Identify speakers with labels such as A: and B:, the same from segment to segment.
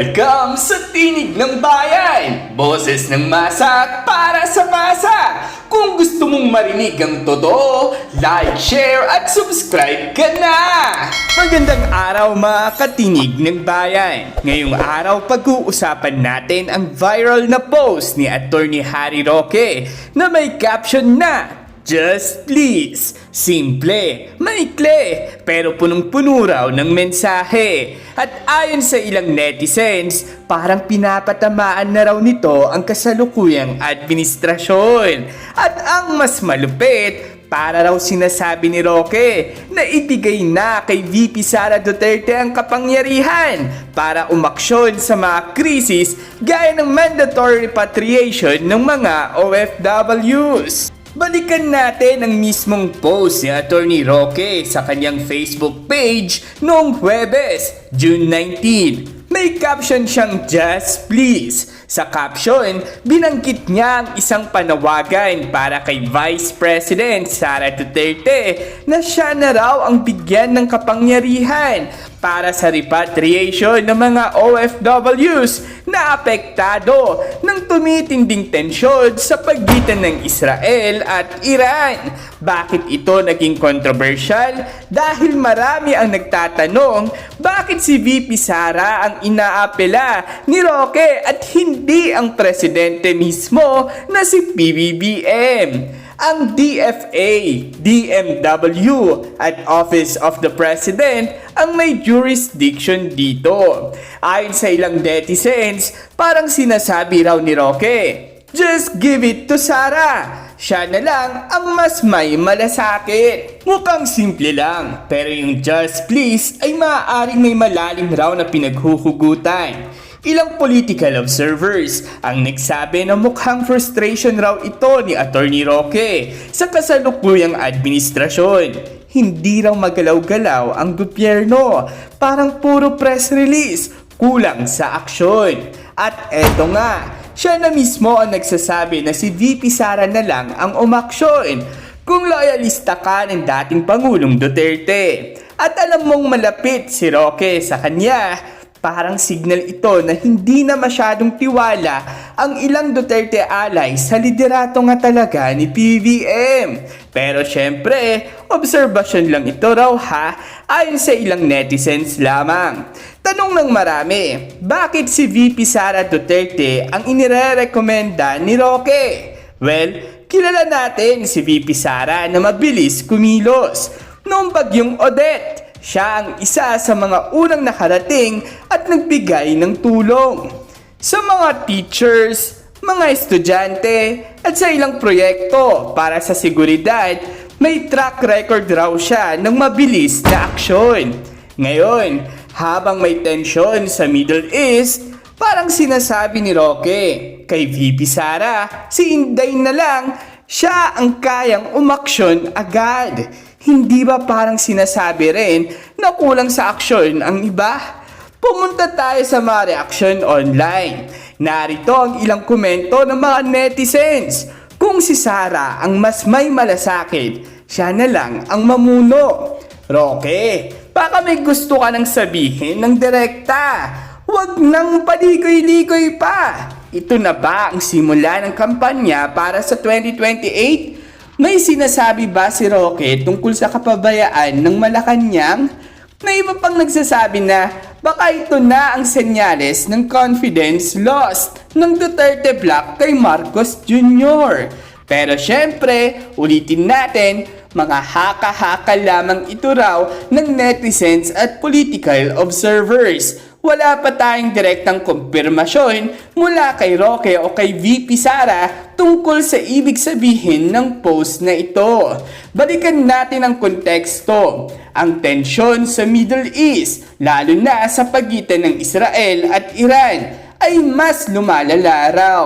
A: Welcome sa Tinig ng Bayan! Boses ng masa para sa masa! Kung gusto mong marinig ang totoo, like, share at subscribe ka na! Magandang araw mga katinig ng bayan! Ngayong araw pag-uusapan natin ang viral na post ni Attorney Harry Roque na may caption na Just please. Simple, maikli, pero punong-puno raw ng mensahe. At ayon sa ilang netizens, parang pinapatamaan na raw nito ang kasalukuyang administrasyon. At ang mas malupit, para raw sinasabi ni Roque na ibigay na kay VP Sara Duterte ang kapangyarihan para umaksyon sa mga krisis gaya ng mandatory repatriation ng mga OFWs. Balikan natin ang mismong post ni Attorney Roque sa kanyang Facebook page noong Huwebes, June 19. May caption siyang Just Please. Sa caption, binanggit niya ang isang panawagan para kay Vice President Sara Duterte na siya na raw ang bigyan ng kapangyarihan para sa repatriation ng mga OFWs na apektado ng tumitinding tensyon sa pagitan ng Israel at Iran. Bakit ito naging controversial? Dahil marami ang nagtatanong bakit si VP Sara ang inaapela ni Roque at hindi ang presidente mismo na si PBBM ang DFA, DMW at Office of the President ang may jurisdiction dito. Ayon sa ilang netizens, parang sinasabi raw ni Roque, Just give it to Sarah! Siya na lang ang mas may malasakit. Mukhang simple lang, pero yung just please ay maaaring may malalim raw na pinaghuhugutan. Ilang political observers ang nagsabi na mukhang frustration raw ito ni Attorney Roque sa kasalukuyang administrasyon. Hindi raw magalaw-galaw ang gobyerno. Parang puro press release, kulang sa aksyon. At eto nga, siya na mismo ang nagsasabi na si VP Sara na lang ang umaksyon kung loyalista ka ng dating Pangulong Duterte. At alam mong malapit si Roque sa kanya, Parang signal ito na hindi na masyadong tiwala ang ilang Duterte alay sa liderato nga talaga ni PVM. Pero syempre, obserbasyon lang ito raw ha, ayon sa ilang netizens lamang. Tanong ng marami, bakit si VP Sara Duterte ang inirerekomenda ni Roque? Well, kilala natin si VP Sara na mabilis kumilos. Noong bagyong Odette, siya ang isa sa mga unang nakarating at nagbigay ng tulong. Sa mga teachers, mga estudyante, at sa ilang proyekto para sa seguridad, may track record raw siya ng mabilis na aksyon. Ngayon, habang may tensyon sa Middle East, parang sinasabi ni Roque, kay VP Sara, si Inday na lang, siya ang kayang umaksyon agad. Hindi ba parang sinasabi rin na kulang sa aksyon ang iba? Pumunta tayo sa mga reaction online. Narito ang ilang komento ng mga netizens. Kung si Sara ang mas may malasakit, siya na lang ang mamuno. Roque, baka may gusto ka nang sabihin ng direkta. Huwag nang paligoy-ligoy pa. Ito na ba ang simula ng kampanya para sa 2028? May sinasabi ba si Roque tungkol sa kapabayaan ng Malacanang? May iba pang nagsasabi na baka ito na ang senyales ng confidence lost ng Duterte Black kay Marcos Jr. Pero syempre, ulitin natin, mga haka-haka lamang ito raw ng netizens at political observers wala pa tayong direktang kumpirmasyon mula kay Roque o kay VP Sara tungkol sa ibig sabihin ng post na ito. Balikan natin ang konteksto. Ang tensyon sa Middle East, lalo na sa pagitan ng Israel at Iran, ay mas lumalala raw.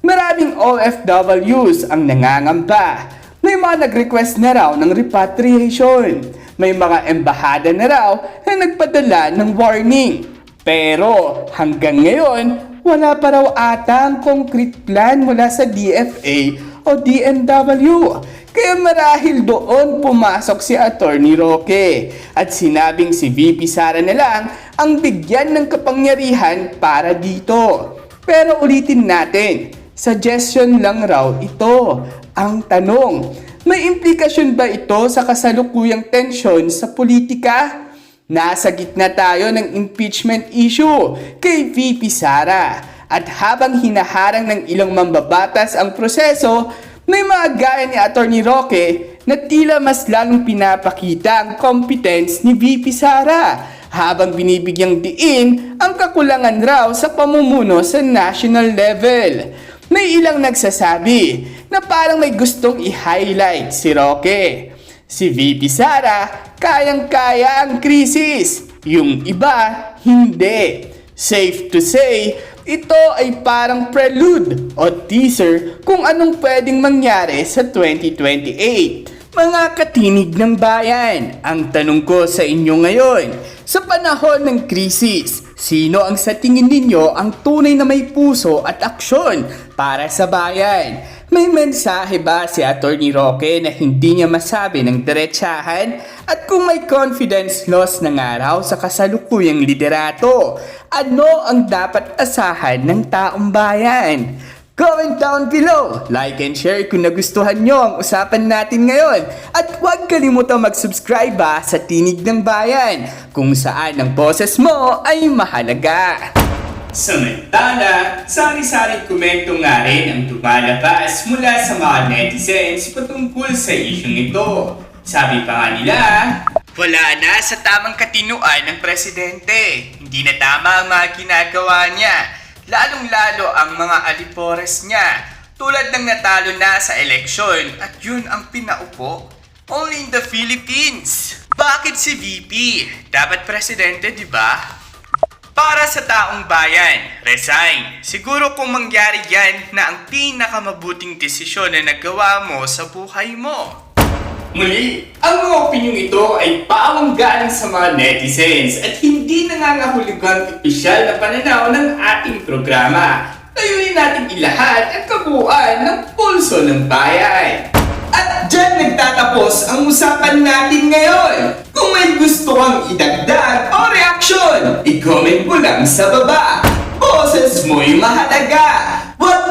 A: Maraming OFWs ang nangangamba. May mga nag-request na raw ng repatriation. May mga embahada na raw na nagpadala ng warning pero hanggang ngayon, wala pa raw atang concrete plan mula sa DFA o DMW. Kaya marahil doon pumasok si Attorney Roque at sinabing si VP Sara na lang ang bigyan ng kapangyarihan para dito. Pero ulitin natin, suggestion lang raw ito. Ang tanong, may implikasyon ba ito sa kasalukuyang tensyon sa politika? Nasa gitna tayo ng impeachment issue kay VP Sara. At habang hinaharang ng ilang mambabatas ang proseso, may mga gaya ni Attorney Roque na tila mas lalong pinapakita ang competence ni VP Sara habang binibigyang diin ang kakulangan raw sa pamumuno sa national level. May ilang nagsasabi na parang may gustong i-highlight si Roque. Si VP Sara, kayang-kaya ang krisis. Yung iba, hindi. Safe to say, ito ay parang prelude o teaser kung anong pwedeng mangyari sa 2028. Mga katinig ng bayan, ang tanong ko sa inyo ngayon, sa panahon ng krisis, sino ang sa tingin ninyo ang tunay na may puso at aksyon para sa bayan? May mensahe ba si Attorney Roque na hindi niya masabi ng diretsahan? At kung may confidence loss ng araw sa kasalukuyang liderato, ano ang dapat asahan ng taong bayan? Comment down below, like and share kung nagustuhan nyo ang usapan natin ngayon. At huwag kalimutang mag-subscribe ba sa Tinig ng Bayan, kung saan ang boses mo ay mahalaga. Samantala, sari-sari komento nga rin ang lumalabas mula sa mga netizens patungkol sa isyong ito. Sabi pa nga nila, wala na sa tamang katinuan ng presidente. Hindi na tama ang mga ginagawa niya. Lalong-lalo ang mga alipores niya. Tulad ng natalo na sa eleksyon at yun ang pinaupo. Only in the Philippines. Bakit si VP? Dapat presidente, di ba? Para sa taong bayan, resign. Siguro kung mangyari yan na ang pinakamabuting desisyon na nagawa mo sa buhay mo. Muli, ang mga opinyong ito ay pawang galing sa mga netizens at hindi nangangahulugang opisyal na pananaw ng ating programa. Layunin natin ilahad at kabuuan ng pulso ng bayan. At dyan nagtatapos ang usapan natin ngayon. Kung may gusto kang idagdag o reaksyon, i-comment mo lang sa baba. Boses mo'y mahalaga.